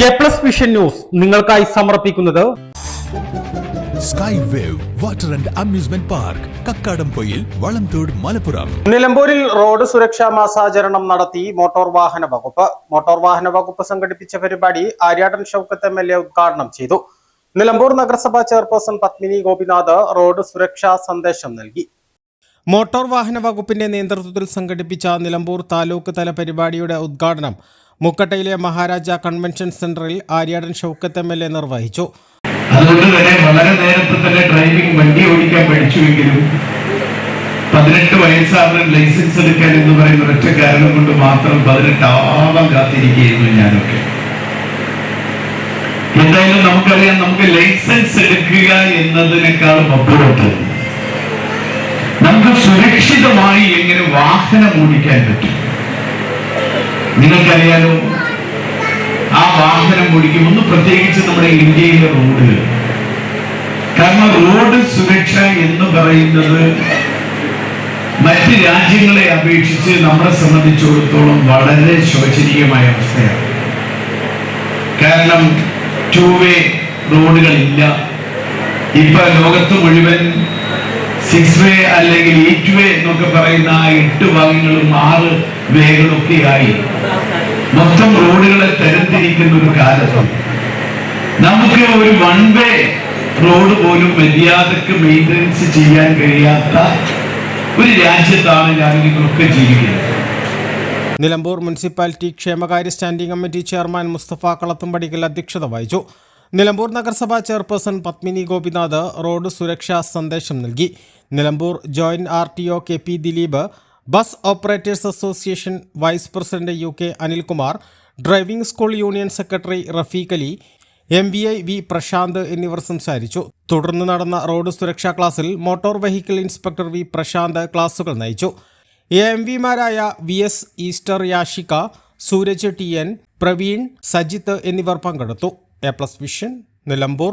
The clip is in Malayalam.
എ പ്ലസ് വിഷൻ ന്യൂസ് നിങ്ങൾക്കായി സമർപ്പിക്കുന്നത് sky wave water and amusement park Kakkadampoyil Valamthode Malappuram. നിലമ്പൂരിൽ റോഡ് സുരക്ഷാ മാസാചരണം നടത്തി മോട്ടോർ വാഹന വകുപ്പ്. മോട്ടോർ വാഹന വകുപ്പ് സംഘടിപ്പിച്ച പരിപാടി Aryadan Shoukath M L A ഉദ്ഘാടനം ചെയ്തു. നിലമ്പൂർ നഗരസഭാ ചെയർപേഴ്സൺ പത്മിനി ഗോപിനാഥ് റോഡ് സുരക്ഷാ സന്ദേശം നൽകി. മോട്ടോർ വാഹന വകുപ്പിന്റെ നേതൃത്വത്തിൽ സംഘടിപ്പിച്ച നിലമ്പൂർ താലൂക്ക് തല പരിപാടിയുടെ ഉദ്ഘാടനം മുക്കട്ടയിലെ മഹാരാജ കൺവെൻഷൻ സെന്ററിൽ Aryadan Shoukath M L A നിർവഹിച്ചു. അതുകൊണ്ട് തന്നെ വളരെ നേരത്തെ തന്നെ ഡ്രൈവിംഗ് വണ്ടി ഓടിക്കാൻ പഠിച്ചുവെങ്കിലും പതിനെട്ട് വയസ്സാകുന്ന ലൈസൻസ് എടുക്കാൻ എന്ന് പറയുന്ന ഒറ്റ കാരണം കൊണ്ട് മാത്രം പതിനെട്ടാവാൻ കാത്തിരിക്കുകയായിരുന്നു ഞാനൊക്കെ. എന്തായാലും നമുക്കറിയാം നമുക്ക് ലൈസൻസ് എടുക്കുക എന്നതിനേക്കാളും അപ്പുറത്ത് നമുക്ക് സുരക്ഷിതമായി എങ്ങനെ വാഹനം ഓടിക്കാൻ പറ്റും? നിങ്ങൾക്കറിയാലോ ആ വാഹനം ഓടിക്കും. ഒന്ന് പ്രത്യേകിച്ച് നമ്മുടെ ഇന്ത്യയിലെ റോഡിൽ കാരണം റോഡ് സുരക്ഷ എന്ന് പറയുന്നത് മറ്റ് രാജ്യങ്ങളെ അപേക്ഷിച്ച് നമ്മളെ സംബന്ധിച്ചിടത്തോളം വളരെ ശോചനീയമായ അവസ്ഥയാണ്. കാരണം ടൂ വേ റോഡുകളില്ല. ഇപ്പൊ ലോകത്ത് മുഴുവൻ സിക്സ് വേ അല്ലെങ്കിൽ എയ്റ്റ് വേ എന്നൊക്കെ പറയുന്ന ആ എട്ട് ഭാഗങ്ങളും ആറ് വേകളൊക്കെ ആയി. മൊത്തം റോഡുകളെ തരംതിരിക്കുന്ന ഒരു കാലത്തും നമുക്ക് ഒരു വൺ വേ റോഡ് പോലും മര്യാദയ്ക്ക് മെയിന്റനൻസ് ചെയ്യാൻ കഴിയാത്ത ഒരു രാജ്യത്താണ് ഞാൻ നിങ്ങളൊക്കെ ജീവിക്കുന്നത്. നിലമ്പൂർ മുനിസിപ്പാലിറ്റി ക്ഷേമകാര്യ standing committee chairman Mustafa Kalathumpadikkal അധ്യക്ഷത വഹിച്ചു. നിലമ്പൂർ നഗരസഭാ ചെയർപേഴ്സൺ പത്മിനി ഗോപിനാഥ് റോഡ് സുരക്ഷാ സന്ദേശം നൽകി. Nilambur joint R T O K P Dileep bus operators association vice president U K Anilkumar driving school union secretary Rafeeq Ali M V I V Prasanth എന്നിവർ സംസാരിച്ചു. തുടർന്ന് നടന്ന റോഡ് സുരക്ഷാ ക്ലാസ്സിൽ motor vehicle inspector V Prasanth ക്ലാസുകൾ നയിച്ചു. A M വിമാരായ V S Easter Yashika Sooraj T N Praveen Sajith എന്നിവർ പങ്കെടുത്തു. A plus vision Nilambur